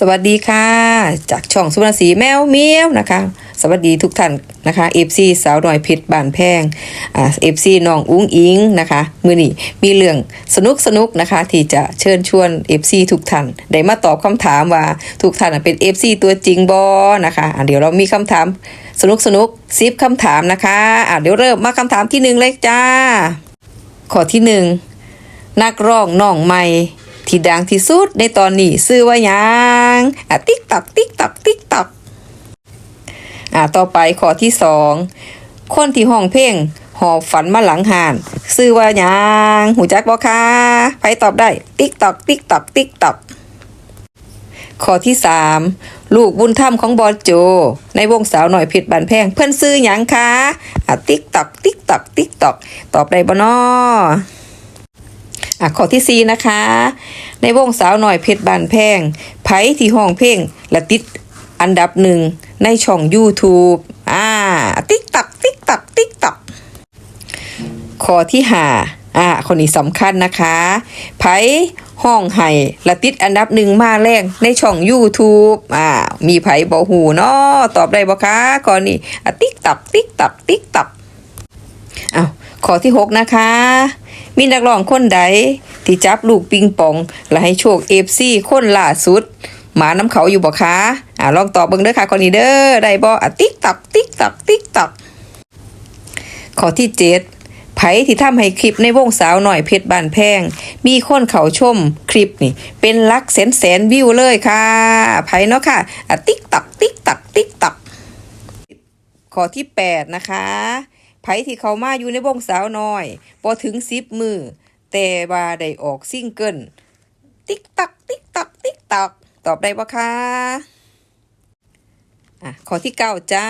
สวัสดีค่ะ จากช่องสุวรรณศรีแมวเมียวนะคะ สวัสดีทุกท่านนะคะเอฟซีสาวหน่อยเพชรบานแพงอ่าเอฟซีน้องอุ้งอิงนะคะมือนี้มีเรื่องสนุกสนุกนะคะ ที่จะเชิญชวนเอฟซีทุกท่านได้มาตอบคำถามว่าทุกท่านเป็นเอฟซีตัวจริงบอนะคะอะเดี๋ยวเรามีคำถามสนุกสนุกซิปคำถามนะคะอะเดี๋ยวเริ่มมาคำถามที่หนึ่งเลยจ้า ข้อที่หนึ่งนักร้องน้องใหม่ ที่ดังที่สุดในตอนนี้ชื่อว่ายังอะติ๊กตักติ๊กตักติ๊กตักอะต่อไปข้อที่สองคนที่ห้องเพลงหอบฝันมาหลังหานชื่อว่ายังหูจักบ่คะใครตอบได้ ติ๊กตักติ๊กตักติ๊กตักข้อที่สามลูกบุญธรรมของบอสโจ ในวงสาวหน่อยเพชรบานแพงเพื่อนซื้อหยังคะอะติ๊กตักติ๊กตักติ๊กตักตอบได้บ่นอ อะข้อที่สี่นะคะ ในวงสาวหน่อยเพชรบานแพงไผที่ห้องเพลงและติดอันดับหนึ่งในช่อง YouTube อ่า ติ๊กตักติ๊กตักติ๊กตักข้อที่ห้าอ่าคนนี้สำคัญนะคะไผห้องไห้และติดอันดับหนึ่งมาแรงในช่อง YouTube อ่า มีไผบอหูเนาะตอบได้บ่คะข้อนี้อะติ๊กตักติ๊กตักติ๊กตัก ข้อที่ 6 นะคะ มีนักร้องคนใด ที่จับลูกปิงปอง และให้โชคเอฟซีคนล่าสุด หมาน้ำเขาอยู่บ่คะอ่าลองตอบเบิ่งเด้อค่ะข้อนี้เด้อได้บ่อะติ๊กตักติ๊กตักติ๊กตักข้อที่ 7ไผที่ทำให้คลิปในวงสาวหน่อยเพชรบานแพง มีคนเขาชมคลิปนี่ เป็นลักแสนแสนวิวเลยค่ะไผเนาะค่ะอะติ๊กตักติ๊กตักติ๊กตักข้อที่ 8 นะคะ ไผที่เขามาอยู่ในวงสาวน้อยพอถึงสิบมือ แต่ว่าได้ออกซิงเกิลติ๊กตัก ติ๊กตัก ติ๊กตัก ตอบได้ปะคะอะข้อที่9จ้า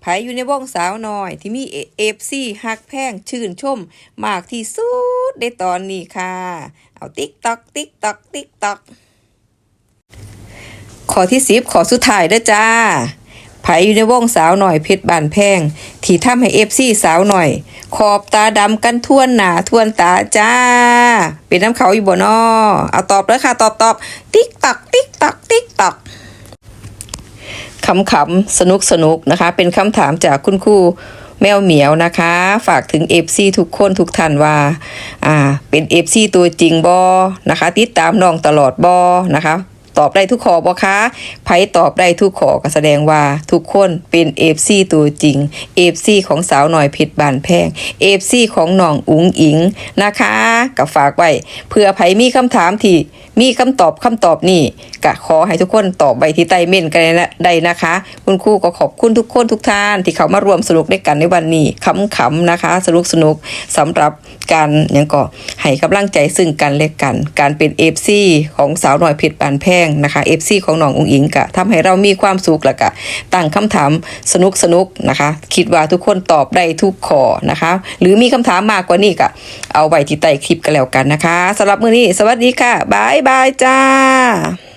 ไผอยู่ในวงสาวน้อย ที่มีเอฟซีฮักแพงชื่นชม มากที่สุดในตอนนี้ค่ะ เอาติ๊กตัก ติ๊กตัก ติ๊กตักข้อที่สิบขอสุดท้ายเด้อจ้า ไผอยู่ในวงสาวหน่อยเพชรบานแพง ที่ทำให้เอฟซีสาวหน่อย ขอบตาดำกันท่วนหนาท่วนตาจ้า เป็นน้ำเขาอยู่บ่นอเอาตอบเลยค่ะ ตอบตอบติ๊กตักติ๊กตักติ๊กตักคำขำๆสนุกสนุกนะคะ เป็นคำถามจากคุณครูแมวเหมียวนะคะ ฝากถึงเอฟซีทุกคนทุกท่านว่าอ่า เป็นเอฟซีตัวจริงบอนะคะ ติดตามน้องตลอดบอนะคะ ตอบได้ทุกข้อบ่คะไผตอบได้ทุกข้อก็แสดงว่าทุกคนเป็น FC ตัวจริง FC ของสาวหน่อยเพชรบานแพง FC ของน้องอุ๋งอิงนะคะก็ฝากไว้เพื่อไผมีคำถามที่มีคำตอบคำตอบนี่ก็ขอให้ทุกคนตอบใบที่ใต้เม่นกันได้นะคะ คุณครูก็ขอบคุณทุกคนทุกท่าน ที่เขามารวมสนุกด้วยกันในวันนี้ขำๆนะคะ สนุกสนุกสำหรับการยังก็ให้กำลังใจซึ่งกันและกัน การเป็น FC ของสาวหน่อยเพชรบานแพงนะคะ FC ของน้องอุงอิงกะทำให้เรามีความสุขละกะตั้งคำถามสนุกสนุกนะคะ คิดว่าทุกคนตอบได้ทุกข้อนะคะ หรือมีคำถามมากกว่านี้กะเอาไว้ที่ใต้คลิปกันแล้วกันนะคะสำหรับมื้อนี้สวัสดีค่ะบายบายจ้า